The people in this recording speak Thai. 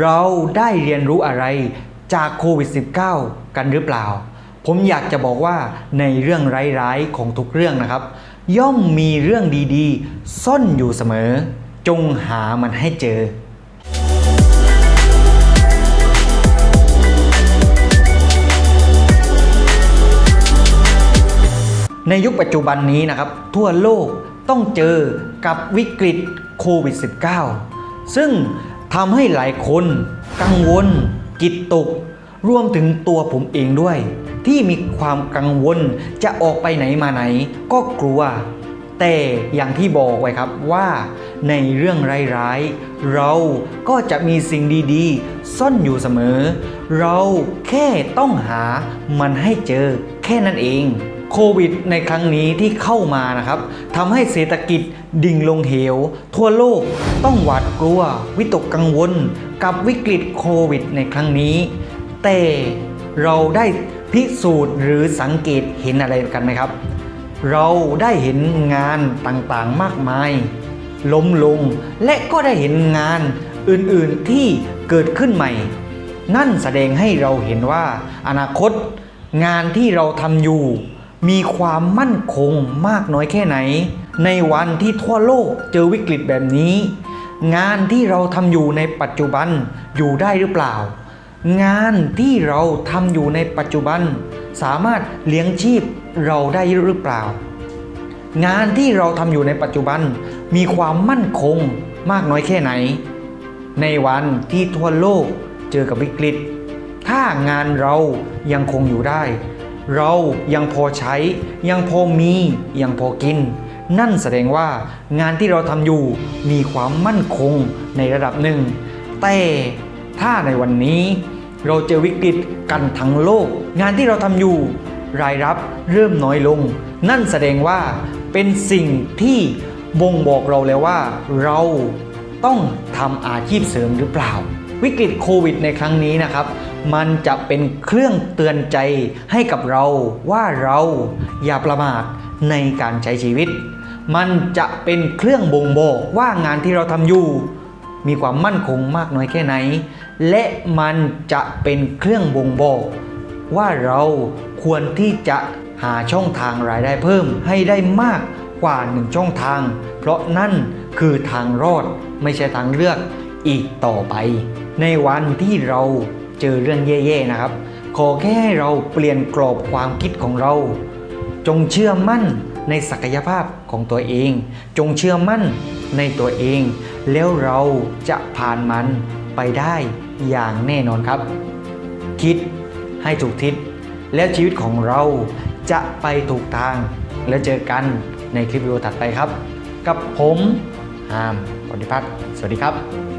เราได้เรียนรู้อะไรจากโควิด -19 กันหรือเปล่า ผมอยากจะบอกว่าในเรื่องร้ายๆของทุกเรื่องนะครับ ย่อมมีเรื่องดีๆ ซ่อนอยู่เสมอ จงหามันให้เจอในยุคปัจจุบันนี้นะครับ ทั่วโลกต้องเจอกับวิกฤตโควิด -19 ซึ่ง ทำให้หลายคนกังวลจิตตก รวมถึงตัวผมเองด้วย ที่มีความกังวลจะออกไปไหนมาไหน ก็กลัว แต่อย่างที่บอกไว้ครับว่าในเรื่องร้ายๆ เราก็จะมีสิ่งดีๆ ซ่อนอยู่เสมอ เราแค่ต้องหามันให้เจอแค่นั้นเอง โควิดในครั้งนี้ที่เข้ามานะครับทำให้เศรษฐกิจดิ่งลงเหว ทั่วโลกต้องหวาดกลัว วิตกกังวล กับวิกฤตโควิดในครั้งนี้ แต่เราได้พิสูจน์หรือสังเกตเห็นอะไรกันไหมครับ เราได้เห็นงานต่างๆมากมาย ล้มลงและก็ได้เห็นงานอื่นๆที่เกิดขึ้นใหม่ นั่นแสดงให้เราเห็นว่าอนาคตงานที่เราทำอยู่ มีความมั่นคงมากน้อยแค่ไหน ในวันที่ทั่วโลกเจอวิกฤตแบบนี้ งานที่เราทำอยู่ในปัจจุบันอยู่ได้หรือเปล่า งานที่เราทำอยู่ในปัจจุบัน สามารถเลี้ยงชีพเราได้หรือเปล่า งานที่เราทำอยู่ในปัจจุบัน มีความมั่นคงมากน้อยแค่ไหน ในวันที่ทั่วโลกเจอกับวิกฤต ถ้างานเรายังคงอยู่ได้ เรายังพอใช้ ยังพอมี ยังพอกิน นั่นแสดงว่างานที่เราทำอยู่มีความมั่นคงในระดับหนึ่ง แต่ถ้าในวันนี้เราเจอวิกฤตกันทั้งโลก งานที่เราทำอยู่ รายรับเริ่มน้อยลง นั่นแสดงว่าเป็นสิ่งที่บ่งบอกเราแล้วว่า เราต้องทำอาชีพเสริมหรือเปล่า วิกฤตโควิดในครั้งนี้นะครับ มันจะเป็นเครื่องเตือนใจให้กับเราว่าเราอย่าประมาทในการใช้ชีวิต มันจะเป็นเครื่องบ่งบอกว่างานที่เราทำอยู่ มีความมั่นคงมากน้อยแค่ไหน และมันจะเป็นเครื่องบ่งบอก ว่าเราควรที่จะหาช่องทางรายได้เพิ่มให้ได้มากกว่าหนึ่งช่องทาง เพราะนั่นคือทางรอดไม่ใช่ทางเลือกอีกต่อไป ในวันที่เรา เจอเรื่องแย่ๆนะครับ ขอแค่ให้เราเปลี่ยนกรอบความคิดของเรา จงเชื่อมั่นในศักยภาพของตัวเอง จงเชื่อมั่นในตัวเอง แล้วเราจะผ่านมันไปได้อย่างแน่นอนครับ คิดให้ถูกทิศ แล้วชีวิตของเราจะไปถูกทาง แล้วเจอกันในคลิปวิดีโอถัดไปครับ กับผมอามปฏิพัฒน์สวัสดีครับ